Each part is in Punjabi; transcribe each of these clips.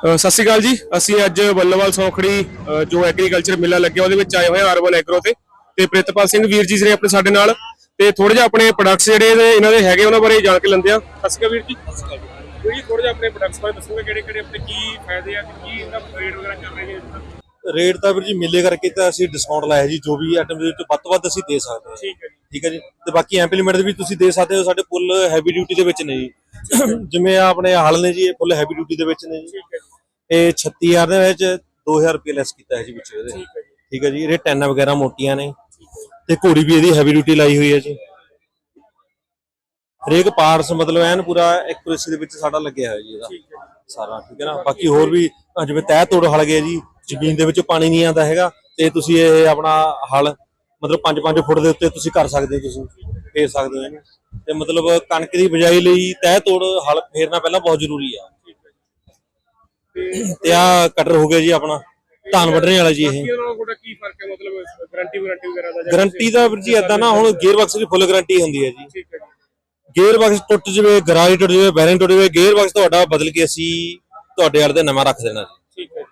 ਸਤਿ ਸ਼੍ਰੀ ਅਕਾਲ ਜੀ। ਅਸੀਂ ਅੱਜ ਬੱਲੇਵਾਲ ਸੌਖੜੀ ਜੋ ਐਗਰੀਕਲਚਰ ਮੇਲਾ ਲੱਗਿਆ ਉਹਦੇ ਵਿੱਚ ਆਏ ਹੋਏ ਹਾਂ ਅਰਬਨ ਐਗਰੋ ਤੇ। ਤੇ ਪ੍ਰਿਤਪਾਲ ਸਿੰਘ ਵੀਰ ਜੀ ਨੇ ਆਪਣੇ ਸਾਡੇ ਨਾਲ ਤੇ ਥੋੜੇ ਜਿਹਾ ਆਪਣੇ ਪ੍ਰੋਡਕਟਸ ਜਿਹੜੇ ਇਹਨਾਂ ਦੇ ਹੈਗੇ ਉਹਨਾਂ ਬਾਰੇ ਜਾਣ ਕੇ ਲੈਂਦੇ ਆ ਸਤਿ ਸ਼੍ਰੀ ਅਕਾਲ ਵੀਰ ਜੀ। ਸਤਿ ਸ਼੍ਰੀ ਅਕਾਲ ਵੀਰ ਜੀ ਥੋੜੇ ਜਿਹਾ ਆਪਣੇ ਪ੍ਰੋਡਕਟਸ ਬਾਰੇ ਦੱਸੋਗੇ ਕਿਹੜੇ ਕਿਹੜੇ ਆਪਣੇ ਕੀ ਫਾਇਦੇ ਆ ਤੇ ਕੀ ਇਹਦਾ ਰੇਟ ਵਗੈਰਾ ਚੱਲ ਰਹੇ ਨੇ ਰੇਟ ਤਾਂ ਵੀਰ ਜੀ ਮੇਲੇ ਕਰਕੇ ਤਾਂ ਅਸੀਂ ਡਿਸਕਾਊਂਟ ਲਾਇਆ ਜੀ ਜੋ ਵੀ ਆਈਟਮ ਦੇ ਵਿੱਚ ਵੱਧ ਤੋਂ ਵੱਧ ਅਸੀਂ ਦੇ ਸਕਦੇ ਹਾਂ। ਠੀਕ ਹੈ ਜੀ। ਠੀਕ ਹੈ ਜੀ। ਤੇ ਬਾਕੀ ਐਂਪਲੀਮੈਂਟ ਵੀ ਤੁਸੀਂ ਦੇ ਸਕਦੇ ਹੋ ਸਾਡੇ ਫੁੱਲ ਹੈਵੀ ਡਿਊਟੀ ਦੇ ਵਿੱਚ ਨੇ ਜੀ। ਜਿਵੇਂ ਆਪਣੇ ਹਲ ਨੇ ਜੀ ਇਹ ਫੁੱਲ ਹੈਵੀ ਡਿਊਟੀ ਦੇ ਵਿੱਚ ਨੇ ਜੀ। ਇਹ 36000 ਦੇ ਵਿੱਚ 2000 ਰੁਪਏ ਲੈਸ ਕੀਤਾ ਹੈ ਜੀ ਵਿੱਚ ਇਹਦੇ। ਠੀਕ ਹੈ ਜੀ। ਠੀਕ ਹੈ ਜੀ ਇਹ ਟੈਨਾਂ ਵਗੈਰਾ ਮੋਟੀਆਂ ਨੇ। ਤੇ ਘੋੜੀ ਵੀ ਇਹਦੀ ਹੈਵੀ ਡਿਊਟੀ ਲਾਈ ਹੋਈ ਹੈ ਜੀ। ਹਰੇਕ ਪਾਰਟਸ ਮਤਲਬ ਐਨ ਪੂਰਾ ਐਕੂਰੇਸੀ ਦੇ ਵਿੱਚ ਸਾਡਾ ਲੱਗਿਆ ਹੋਇਆ ਜੀ ਇਹਦਾ। ਸਾਰਾ ਠੀਕ ਹੈ ਨਾ? ਬਾਕੀ ਹੋਰ ਵੀ ਜਿਵੇਂ ਤਹਿ ਤੋੜ ਹਲ ਗਏ ਜੀ ਜ਼ਮੀਨ ਦੇ ਵਿੱਚ ਪਾਣੀ ਨਹੀਂ ਆਉਂਦਾ ਹੈਗਾ। ਤੇ ਤੁਸੀਂ ਇਹ ਆਪਣਾ ਹਲ ਮਤਲਬ 5-5 ਫੁੱਟ ਦੇ ਉੱਤੇ ਤੁਸੀਂ ਕਰ ਸਕਦੇ ਹੋ ਤੁਸੀਂ। ਫੇਰ ਸਕਦੇ ਹੋ ਤੇ ਮਤਲਬ ਕਣਕ ਦੀ ਬਿਜਾਈ ਲਈ ਤਹਿ ਤੋੜ ਹਲ ਫੇਰਨਾ ਪਹਿਲਾਂ ਬਹੁਤ ਜ਼ਰੂਰੀ ਆ। ਤੇ ਆ ਕਟਰ ਹੋ ਗਿਆ ਜੀ ਆਪਣਾ। ਧਾਨ ਵੱਢਣੇ ਵਾਲਾ ਜੀ ਇਹ। ਤੁਹਾਡਾ ਕੀ ਫ਼ਰਕ ਹੈ? ਮਤਲਬ ਗਾਰੰਟੀ ਵਾਰੰਟੀ ਵਗੈਰਾ ਦਾ ਜਾਂ ਗਾਰੰਟੀ ਦਾ ਵੀਰ ਜੀ ਏਦਾਂ ਨਾ ਹੁਣ ਗੇਅਰ ਬਾਕਸ ਦੀ ਫੁੱਲ ਗਾਰੰਟੀ ਹੁੰਦੀ ਹੈ ਜੀ। ਗੇਅਰ ਬਾਕਸ ਟੁੱਟ ਜਵੇ ਗਰਾਜ ਟੁੱਟ ਜਵੇ ਬੈਰਿੰਗ ਟੁੱਟ ਜਵੇ ਗੇਅਰ ਬਾਕਸ ਤੁਹਾਡਾ ਬਦਲ ਕੇ ਅਸੀਂ ਤੁਹਾਡੇ ਵਾਲੇ ਤੇ ਨਵਾਂ ਰੱਖ ਦੇਣਾ ਜੀ। ਠੀਕ ਹੈ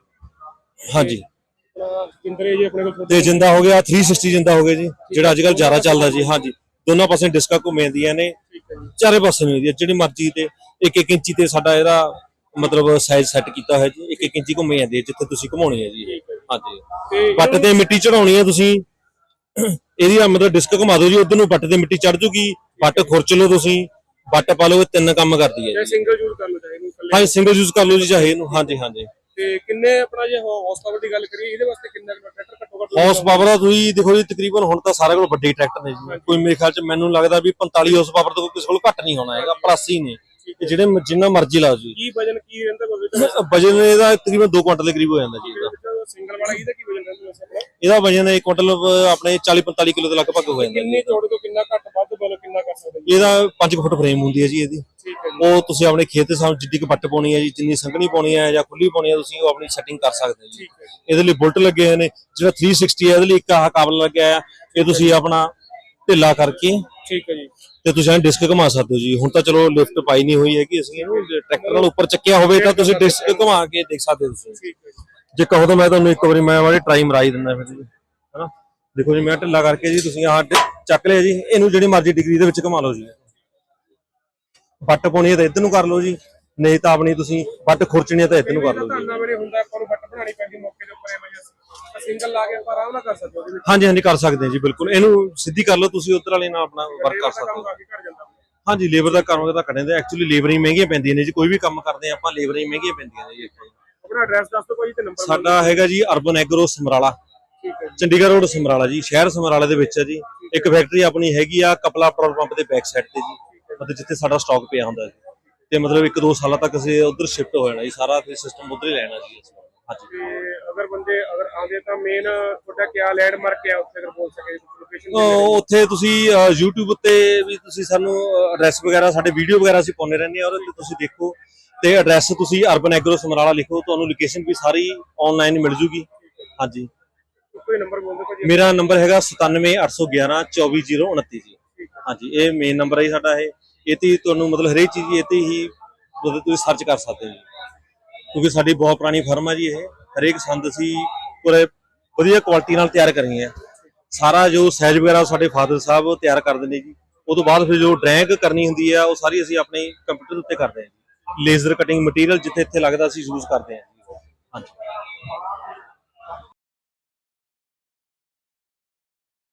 ਹਾਂਜੀ। ਜਿੰਦਰੇ ਜੀ ਆਪਣੇ ਕੋਲ ਤੇ ਜਿੰਦਾ ਹੋ ਗਿਆ 360 ਜਿੰਦਾ ਹੋ ਗਿਆ ਜੀ ਜਿਹੜਾ ਅੱਜ ਕੱਲ ਜ਼ਿਆਦਾ ਚੱਲਦਾ ਜੀ। ਹਾਂਜੀ। ਦੋਨਾਂ ਪਾਸੇ ਡਿਸਕਾਂ ਘੁੰਮ ਜਾਂਦੀਆਂ ਨੇ ਚਾਰੇ ਪਾਸੇ ਨੂੰ ਜਿਹੜੀ ਮਰਜ਼ੀ ਤੇ ਇੱਕ ਇੱਕ ਇੰਚੀ ਤੇ ਸਾਡਾ ਇਹਦਾ ਮਤਲਬ ਸਾਈਜ਼ ਸੈੱਟ ਕੀਤਾ ਹੋਇਆ ਜੀ ਇੱਕ ਇੱਕ ਇੰਚੀ ਘੁੰਮ ਜਾਂਦੀ ਹੈ ਜਿੱਥੇ ਤੁਸੀਂ ਘੁਮਾਉਣੀ ਹੈ ਜੀ। ਹਾਂਜੀ। ਬੱਟ ਤੇ ਮਿੱਟੀ ਚੜਾਉਣੀ ਹੈ ਤੁਸੀਂ ਇਹਦੀ ਆ ਮਤਲਬ ਡਿਸਕ ਘੁਮਾ ਦਿਓ ਜੀ ਉਧਰ ਨੂੰ ਬੱਟ ਤੇ ਮਿੱਟੀ ਚੜ ਜੂਗੀ ਬੱਟ ਖੁਰਚ ਲਓ ਤੁਸੀਂ ਬੱਟ ਪਾ ਲਓ ਇਹ ਤਿੰਨ ਕੰਮ ਕਰਦੀ ਹੈ ਜਾਂ। ਸਿੰਗਲ ਯੂਜ਼ ਕਰ ਲਓ ਚਾਹੇ ਇਹਨੂੰ ਸਿੰਗਲ ਯੂਜ਼ ਕਰ ਲਓ ਜੀ ਚਾਹੇ ਇਹਨੂੰ ਹਾਂਜੀ ਹਾਂਜੀ। ਤੇ ਕਿੰਨੇ ਆਪਣਾ ਜੇ ਹਾਊਸ ਪਾਵਰ ਦੀ ਗੱਲ ਕਰੀਏ ਇਹਦੇ ਵਾਸਤੇ ਕਿੰਨਾ ਕੁ ਟਰੈਕਟਰ ਘੱਟੋ ਘੱਟ ਹਾਊਸ ਪਾਵਰ ਦਾ ਤੁਸੀਂ ਦੇਖੋ ਜੀ ਤਕਰੀਬਨ ਹੁਣ ਤਾਂ ਸਾਰੇ ਕੋਲ ਵੱਡੇ ਟਰੈਕਟਰ ਨੇ ਜੀ। ਕੋਈ ਮੇਰੇ ਖਿਆਲ ਚ ਮੈਨੂੰ ਲੱਗਦਾ ਵੀ 45 ਹਾਊਸ ਪਾਵਰ ਤੋਂ ਕਿਸੇ ਕੋਲ ਘੱਟ ਨਹੀਂ ਹੋਣਾ ਹੈਗਾ 85 ਨੇ। ਤੇ ਜਿਹੜੇ ਜਿੰਨਾ ਮਰਜ਼ੀ ਲਾ ਜੀ। ਕੀ ਵਜਨ ਕੀ ਰਹਿੰਦਾ ਵਜਨ ਇਹਦਾ ਤਕਰੀਬਨ 2 ਕੁਇੰਟਲ ਦੇ ਕਰੀਬ ਹੋ ਜਾਂਦਾ ਜੀ ਇਹਦਾ। ਸਿੰਗਲ ਵਾਲਾ ਇਹਦਾ ਕੀ ਵਜਨ ਰਹਿੰਦਾ ਵੈਸੇ ਆਪਣਾ? ਇਹਦਾ ਵਜਨ 1 ਕੁਇੰਟਲ ਆਪਣੇ 40 45 ਕਿਲੋ ਦੇ ਲਗਭਗ ਹੋ ਜਾਂਦਾ ਜੀ ਕਿੰਨੀ ਚੌੜੇ ਤੋਂ ਕਿੰਨਾ ਘੱਟ ਵੱਧ ਬਲ ਕਿੰਨਾ ਕਰ ਸਕਦੇ ਜੀ? ਇਹਦਾ 5 ਫੁੱਟ ਫਰੇਮ ਹੁੰਦੀ ਹੈ ਜੀ ਇਹਦੀ। ਠੀਕ ਹੈ ਜੀ। ਉਹ ਤੁਸੀਂ ਆਪਣੇ ਖੇਤ ਦੇ ਸਾਹਮਣੇ ਜਿੱਡੀ ਕੁ ਬੱਟ ਪਾਉਣੀ ਹੈ ਜੀ ਜਿੰਨੀ ਸੰਘਣੀ ਪਾਉਣੀ ਹੈ ਜਾਂ ਖੁੱਲੀ ਪਾਉਣੀ ਹੈ ਤੁਸੀਂ ਉਹ ਆਪਣੀ ਸੈਟਿੰਗ ਕਰ ਸਕਦੇ ਹੋ ਜੀ। ਠੀਕ ਹੈ ਜੀ। ਇਹਦੇ ਲਈ ਬੁਲਟ ਲੱਗੇ ਹੋਏ ਨੇ ਜਿਹੜਾ 360 ਹੈ ਇਹਦੇ ਲਈ ਇੱਕ ਆਹ ਕਾਬਲ ਲੱਗਿਆ ਹੈ ਇਹ ਤੁਸੀਂ ਆਪਣਾ ਢਿੱਲਾ ਕਰਕੇ ਠੀਕ ਹੈ ਜੀ। ਤੇ ਤੁਸੀਂ ਐਂ ਡਿਸਕ ਘੁਮਾ ਸਕਦੇ ਹੋ ਜੀ। ਹੁਣ ਤਾਂ ਚਲੋ ਲਿਫਟ ਪਾਈ ਨਹੀਂ ਹੋਈ ਹੈਗੀ ਅਸੀਂ ਇਹਨੂੰ ਜੇ ਟਰੈਕਟਰ ਨਾਲ ਉੱਪਰ ਚੱਕਿਆ ਹੋਵੇ ਤਾਂ ਤੁਸੀਂ ਡਿਸਕ ਘੁਮਾ ਕੇ ਦੇਖ ਸਕਦੇ ਹੋ ਤੁਸੀਂ। ਠੀਕ ਹੈ ਜੀ। ਜੇ ਕਹੋ ਤਾਂ ਮੈਂ ਤੁਹਾਨੂੰ ਇੱਕ ਵਾਰੀ ਮੈਂ ਵਾਲੀ ਟਰਾਈ ਮਰਾਈ ਦਿੰਦਾ ਫਿਰ ਜੀ ਹਨਾ? ਦੇਖੋ ਜੀ ਮੈਂ ਢਿੱਲਾ ਕਰਕੇ ਜੀ ਤੁਸੀਂ ਆਹ ਚੱਕ ਲਿਆ ਜੀ ਇਹਨੂੰ ਜਿਹੜੀ ਮਰਜ਼ੀ ਡਿਗਰੀ ਦੇ ਵਿੱਚ ਘੁਮਾ ਲਓ ਜੀ। ਬੱਟ ਪਾਉਣੀ ਹੈ ਤਾਂ ਇੱਧਰ ਨੂੰ ਕਰ ਲਓ ਜੀ ਨਹੀਂ ਤਾਂ ਆਪਣੀ ਤੁਸੀਂ ਬੱਟ ਖੁਰਚਣੀ ਹੈ ਤਾਂ ਇੱਧਰ ਨੂੰ ਕਰ ਲਓ ਜੀ। ਧਾਨਾ ਵੇਲੇ ਹੁੰਦਾ ਆਪਾਂ ਨੂੰ ਬੱਟ ਬਣਾਣੀ ਪੈਂਦੀ ਮੌਕੇ ਦੇ ਉੱਪਰ ਐਵੇਂ ਜਿਹਾ ਸਿੰਗਲ ਲਾ ਕੇ ਆਪਾਂ ਆਰਾਮ ਨਾਲ ਕਰ ਸਕਦੇ ਹੋ ਉਹਦੇ ਵਿੱਚ। ਹਾਂਜੀ ਹਾਂਜੀ ਕਰ ਸਕਦੇ ਹਾਂ ਜੀ ਬਿਲਕੁਲ। ਇਹਨੂੰ ਸਿੱਧੀ ਕਰ ਲਓ ਤੁਸੀਂ ਉਧਰ ਵਾਲੇ ਨਾਲ ਆਪਣਾ ਵਰਕ ਕਰ ਸਕਦੇ ਹੋ। ਹਾਂਜੀ ਲੇਬਰ ਦਾ ਕੰਮ ਤਾਂ ਕੱਢਦੇ ਐਕਚੁਅਲੀ ਲੇਬਰ ਹੀ ਮਹਿੰਗੀਆਂ ਪੈਂਦੀਆਂ ਨੇ ਜੀ ਕੋਈ ਵੀ ਕੰਮ ਕਰਦੇ ਆਪਾਂ ਲੇਬਰ ਹੀ ਮਹਿੰਗੀਆਂ ਪੈਂਦੀਆਂ ਨੇ ਜੀ ਇੱਥੇ। ਆਪਣਾ ਐਡਰੈਸ ਦੱਸ ਦਿਓ ਭਾਈ ਤੇ ਨੰਬਰ ਸਾਡਾ ਹੈਗਾ ਜੀ urban agro Samrala. Chandigarh road Samrala ਜੀ ਸ਼ਹਿਰ ਸਮਰਾਲਾ ਦੇ ਵਿੱਚ ਹੈ ਜੀ। ਇੱਕ ਫੈਕਟਰੀ ਆਪਣੀ ਹੈਗੀ ਆ ਕਪਲਾ ਪੈਟਰੋਲ ਪੰਪ ਦੇ ਬੈਕ ਸਾਈਡ ਤੇ ਜੀ। ਮਤਲਬ ਜਿੱਥੇ ਸਾਡਾ ਸਟਾਕ ਪਿਆ ਹੁੰਦਾ ਜੀ। ਤੇ ਮਤਲਬ ਇੱਕ ਦੋ ਸਾਲਾਂ ਤੱਕ ਅਸੀਂ ਉਧਰ ਸ਼ਿਫਟ ਹੋ ਜਾਣਾ ਜੀ ਸਾਰਾ ਫਿਰ ਸਿਸਟਮ ਉਧਰ ਹੀ ਲੈਣਾ ਜੀ। ਹਾਂਜੀ ਅਗਰ ਬੰਦੇ ਅਗਰ ਆਉਂਦੇ ਤਾਂ ਮੇਨ ਤੁਹਾਡਾ ਕਿਆ ਲੈਂਡਮਾਰਕ ਹੈ ਉੱਥੇ ਅਗਰ ਬੋਲ ਸਕੇ ਲੋਕੇਸ਼ਨ ਉੱਥੇ ਤੁਸੀਂ YouTube ਉੱਤੇ ਵੀ ਤੁਸੀਂ ਸਾਨੂੰ ਐਡਰੈਸ ਵਗੈਰਾ ਸਾਡੇ ਵੀਡੀਓ ਵਗੈਰਾ ਅਸੀਂ ਪਾਉਂਦੇ ਰਹਿੰਦੇ ਆ ਤੇ ਤੁਸੀਂ ਦੇਖੋ ਤੇ ਐਡਰੈਸ ਤੁਸੀਂ ਅਰਬਨ ਐਗਰੋ ਸਮਰਾਲਾ ਲਿਖੋ ਤੁਹਾਨੂੰ ਲੋਕੇਸ਼ਨ ਵੀ ਸਾਰੀ ਆਨਲਾਈਨ ਮਿਲ ਜੂਗੀ। ਹਾਂਜੀ। ਕੋਈ ਨੰਬਰ ਬੋਲ ਦਿਓ ਭਾਜੀ। ਮੇਰਾ ਨੰਬਰ ਹੈਗਾ 97811 24029 ਜੀ। ਹਾਂਜੀ ਇਹ ਮੇਨ ਨੰਬਰ ਹੈ ਜੀ ਸਾਡਾ ਇਹ। ਇਹ ਤੇ ਤੁਹਾਨੂੰ ਮਤਲਬ ਹਰੇਕ ਚੀਜ਼ ਇਹ ਤੇ ਹੀ ਮਤਲਬ ਤੁਸੀਂ ਸਰਚ ਕਰ ਸਕਦੇ ਹੋ। ਜੀ ਕਿਉਂਕਿ ਸਾਡੀ ਬਹੁਤ ਪੁਰਾਣੀ ਫਰਮ ਹੈ ਜੀ ਇਹ। ਹਰੇਕ ਸੰਦ ਅਸੀਂ ਪੂਰੇ ਵਧੀਆ ਕੁਆਲਿਟੀ ਨਾਲ ਤਿਆਰ ਕਰੀ ਹੈ ਸਾਰਾ ਜੋ ਸਾਈਜ਼ ਵਗੈਰਾ ਸਾਡੇ ਫਾਦਰ ਸਾਹਿਬ ਤਿਆਰ ਕਰਦੇ ਨੇ ਜੀ। ਉਹ ਤੋਂ ਬਾਅਦ ਫਿਰ ਜੋ ਡਰੈਂਕ ਕਰਨੀ ਹੁੰਦੀ ਆ, ਉਹ ਸਾਰੀ ਅਸੀਂ ਆਪਣੇ ਕੰਪਿਊਟਰ ਉੱਤੇ ਕਰਦੇ ਹਾਂ ਜੀ। ਲੇਜ਼ਰ ਕਟਿੰਗ ਮਟੀਰੀਅਲ ਜਿੱਥੇ ਇੱਥੇ ਲੱਗਦਾ ਅਸੀਂ ਯੂਜ਼ ਕਰਦੇ ਹਾਂ ਹਾਂਜੀ।